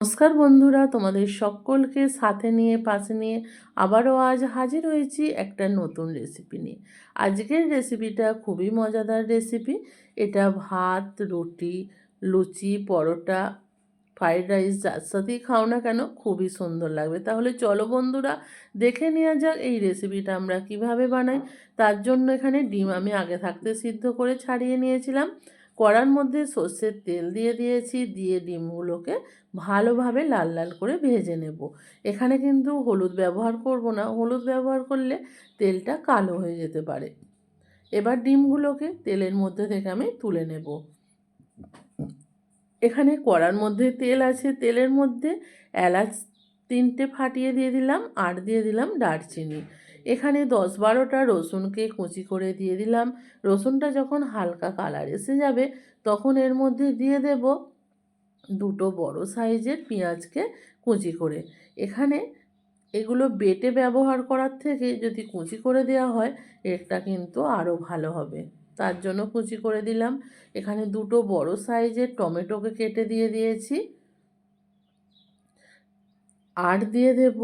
নমস্কার বন্ধুরা, তোমাদের সকলকে সাথে নিয়ে, পাশে নিয়ে আবারও আজ হাজির হয়েছি একটা নতুন রেসিপি নিয়ে। আজকের রেসিপিটা খুবই মজাদার রেসিপি এটা ভাত, রুটি, লুচি, পরোটা ফ্রাইড রাইস যার সাথেই খাও না কেন, খুবই সুন্দর লাগবে। তাহলে চলো বন্ধুরা, দেখে নেওয়া যাক এই রেসিপিটা আমরা কীভাবে বানাই। তার জন্য এখানে ডিম আমি আগে থাকতে সিদ্ধ করে ছাড়িয়ে নিয়েছিলাম। কড়ার মধ্যে সর্ষের তেল দিয়ে দিয়েছি, দিয়ে ডিমগুলোকে ভালোভাবে লাল লাল করে ভেজে নেব। এখানে কিন্তু হলুদ ব্যবহার করব না, হলুদ ব্যবহার করলে তেলটা কালো হয়ে যেতে পারে। এবার ডিমগুলোকে তেলের মধ্যে থেকে আমি তুলে নেব। এখানে কড়ার মধ্যে তেল আছে, তেলের মধ্যে এলাচ তিনটে ফাটিয়ে দিয়ে দিলাম, আর দিয়ে দিলাম দারচিনি। এখানে দশ বারোটা রসুনকে কুচি করে দিয়ে দিলাম। রসুনটা যখন হালকা কালার এসে যাবে, তখন এর মধ্যে দিয়ে দেব দুটো বড় সাইজের পেঁয়াজকে কুচি করে। এখানে এগুলো বেটে ব্যবহার করার থেকে যদি কুচি করে দেওয়া হয় এটা কিন্তু আরও ভালো হবে। তার জন্য কুচি করে দিলাম। এখানে দুটো বড় সাইজের টমেটোকে কেটে দিয়ে দিয়েছি। আর দিয়ে দেব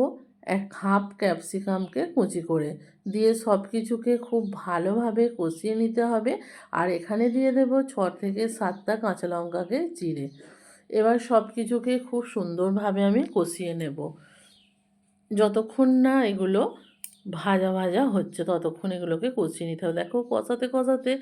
এক হাফ ক্যাপসিকামকে কুচি করে। দিয়ে সব কিছুকে খুব ভালোভাবে কষিয়ে নিতে হবে আর এখানে দিয়ে দেব ছ থেকে সাতটা কাঁচা লঙ্কাকে চিড়ে। এবার সব কিছুকে খুব সুন্দরভাবে আমি কষিয়ে নেব। যতক্ষণ না এগুলো ভাজা ভাজা হচ্ছে ততক্ষণ এগুলোকে কষিয়ে নিতে হবে। দেখো কষাতে কষাতে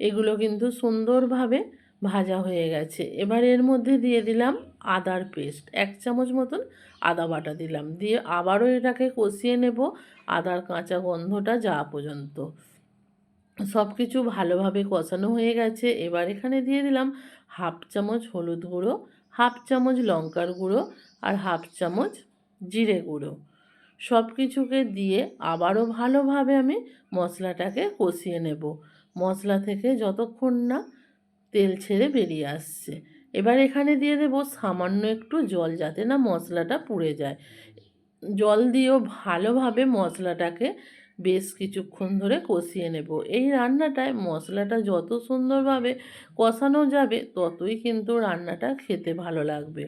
এগুলো কিন্তু সুন্দরভাবে ভাজা হয়ে গেছে। এবার এর মধ্যে দিয়ে দিলাম আদার পেস্ট। এক চামচ মতন আদা বাটা দিলাম। দিয়ে আবারও এটাকে কষিয়ে নেব। আদার কাঁচা গন্ধটা যাওয়া পর্যন্ত। সব কিছু ভালোভাবে কষানো হয়ে গেছে। এবার এখানে দিয়ে দিলাম হাফ চামচ হলুদ গুঁড়ো, হাফ চামচ লঙ্কার গুঁড়ো আর হাফ চামচ জিরে গুঁড়ো। সব কিছুকে দিয়ে আবারও ভালোভাবে আমি মশলাটাকে কষিয়ে নেব। মশলা থেকে যতক্ষণ না তেল ছেড়ে বেরিয়ে আসছে। এবার এখানে দিয়ে দেবো সামান্য একটু জল যাতে না মশলাটা পুড়ে যায়। জল দিয়েও ভালোভাবে মশলাটাকে বেশ কিছুক্ষণ ধরে কষিয়ে নেব। এই রান্নাটায় মশলাটা যত সুন্দরভাবে কষানো যাবে, ততই কিন্তু রান্নাটা খেতে ভালো লাগবে।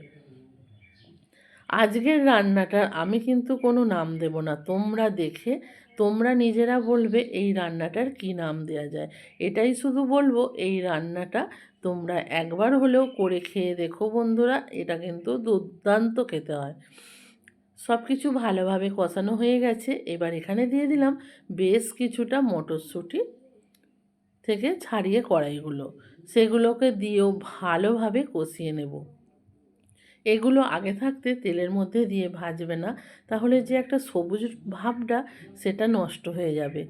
আজকের রান্নাটার আমি কিন্তু কোনো নাম দেব না। তোমরা দেখে তোমরা নিজেরা বলবে এই রান্নাটার কি নাম দেওয়া যায়। এটাই শুধু বলব, এই রান্নাটা তোমরা একবার হলেও করে খেয়ে দেখো বন্ধুরা, এটা কিন্তু দুর্দান্ত খেতে হয়। সব কিছু ভালোভাবে কষানো হয়ে গেছে। এবার এখানে দিয়ে দিলাম বেশ কিছুটা মটরশুঁটি থেকে ছাড়িয়ে কড়াইগুলো। সেগুলোকে দিয়েও ভালোভাবে কষিয়ে নেব। এগুলো আগে থাকতে তেলের মধ্যে দিয়ে ভাজবে না। তাহলে যে একটা সবুজ ভাবটা, সেটা নষ্ট হয়ে যাবে।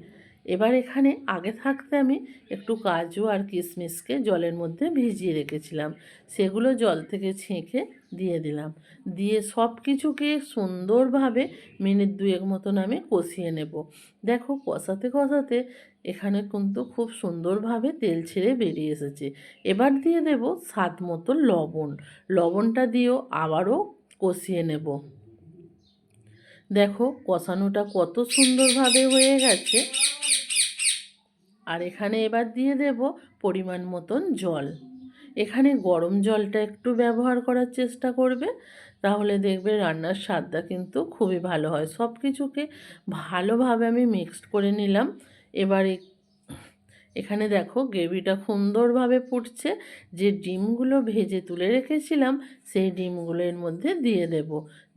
এবার এখানে আগে থাকতে আমি একটু কাজু আর কিশমিশকে জলের মধ্যে ভিজিয়ে রেখেছিলাম। সেগুলো জল থেকে ছেঁকে দিয়ে দিলাম। দিয়ে সব কিছুকে সুন্দরভাবে মিনিট দুয়েক মতন আমি কষিয়ে নেব। দেখো কষাতে কষাতে এখানে কিন্তু খুব সুন্দরভাবে তেল ছেড়ে বেরিয়ে এসেছে। এবার দিয়ে দেব স্বাদ মতো লবণ। লবণটা দিয়েও আবারও কষিয়ে নেব। দেখো কষানোটা কত সুন্দরভাবে হয়ে গেছে। আর এখানে এবার দিয়ে দেব পরিমাণ মতন জল। এখানে গরম জলটা একটু ব্যবহার করার চেষ্টা করবে, তাহলে দেখবে রান্নার স্বাদটা কিন্তু খুবই ভালো হয়। সব কিছুকে ভালোভাবে আমি মিক্সড করে নিলাম। এবার এখানে দেখো গ্রেভিটা সুন্দরভাবে ফুটছে। যে ডিমগুলো ভেজে তুলে রেখেছিলাম, সেই ডিমগুলো এর মধ্যে দিয়ে দেব।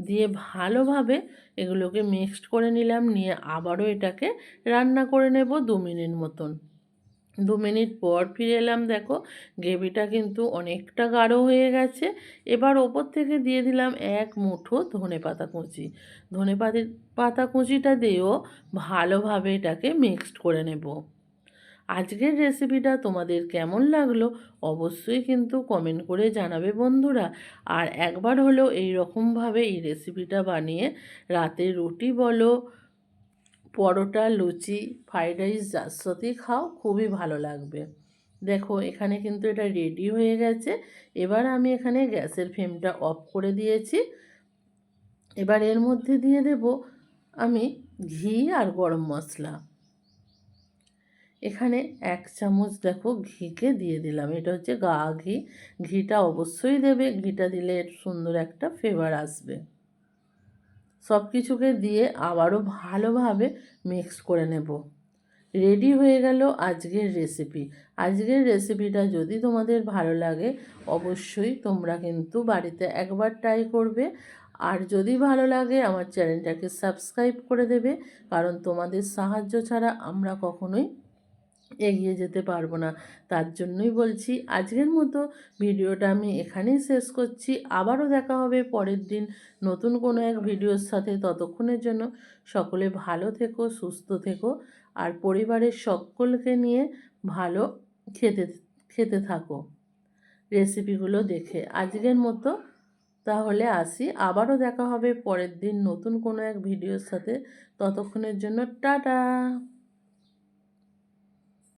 দিয়ে ভালোভাবে এগুলোকে মিক্সড করে নিলাম, নিয়ে আবারও এটাকে রান্না করে নেব দু মিনিট মতন। দু মিনিট পর ফিরে এলাম, দেখো গ্রেভিটা কিন্তু অনেকটা গাঢ় হয়ে গেছে। এবার ওপর থেকে দিয়ে দিলাম এক মুঠো ধনে পাতা কুচি। ধনে পাতা কুচিটা দিয়েও ভালোভাবে এটাকে মিক্সড করে নেব। আজকের রেসিপিটা তোমাদের কেমন লাগল অবশ্যই কিন্তু কমেন্ট করে জানাবে বন্ধুরা। আর একবার হলেও এই রকমভাবে এই রেসিপিটা বানিয়ে রাতে রুটি বলো, পরোটা, লুচি ফ্রাইড রাইস যার সাথেই খাও, খুবই ভালো লাগবে। দেখো এখানে কিন্তু এটা রেডি হয়ে গেছে। এবার আমি এখানে গ্যাসের ফ্লেমটা অফ করে দিয়েছি। এবার এর মধ্যে দিয়ে দেব আমি ঘি আর গরম মশলা। এখানে এক চামচ দেখো ঘিকে দিয়ে দিলাম। এটা হচ্ছে গা, ঘি। ঘিটা অবশ্যই দেবে, ঘিটা দিলে সুন্দর একটা ফ্লেভার আসবে। সব কিছুকে দিয়ে আবারও ভালোভাবে মিক্স করে নেব। রেডি হয়ে গেল আজকের রেসিপি আজকের রেসিপিটা যদি তোমাদের ভালো লাগে, অবশ্যই তোমরা কিন্তু বাড়িতে একবার ট্রাই করবে। আর যদি ভালো লাগে, আমার চ্যানেলটাকে সাবস্ক্রাইব করে দেবে। কারণ তোমাদের সাহায্য ছাড়া আমরা কখনোই এগিয়ে যেতে পারব না। তার জন্যই বলছি, আজকের মতো ভিডিওটা আমি এখানেই শেষ করছি। আবারও দেখা হবে পরের দিন নতুন কোনো এক ভিডিওর সাথে ততক্ষণের জন্য। সকলে ভালো থেকো, সুস্থ থেকো আর পরিবারের সকলকে নিয়ে ভালো খেতে খেতে থাকো। রেসিপিগুলো দেখে আজকের মতো। তাহলে আসি, আবারও দেখা হবে পরের দিন নতুন কোনো এক ভিডিওর সাথে। ততক্ষণের জন্য টাটা।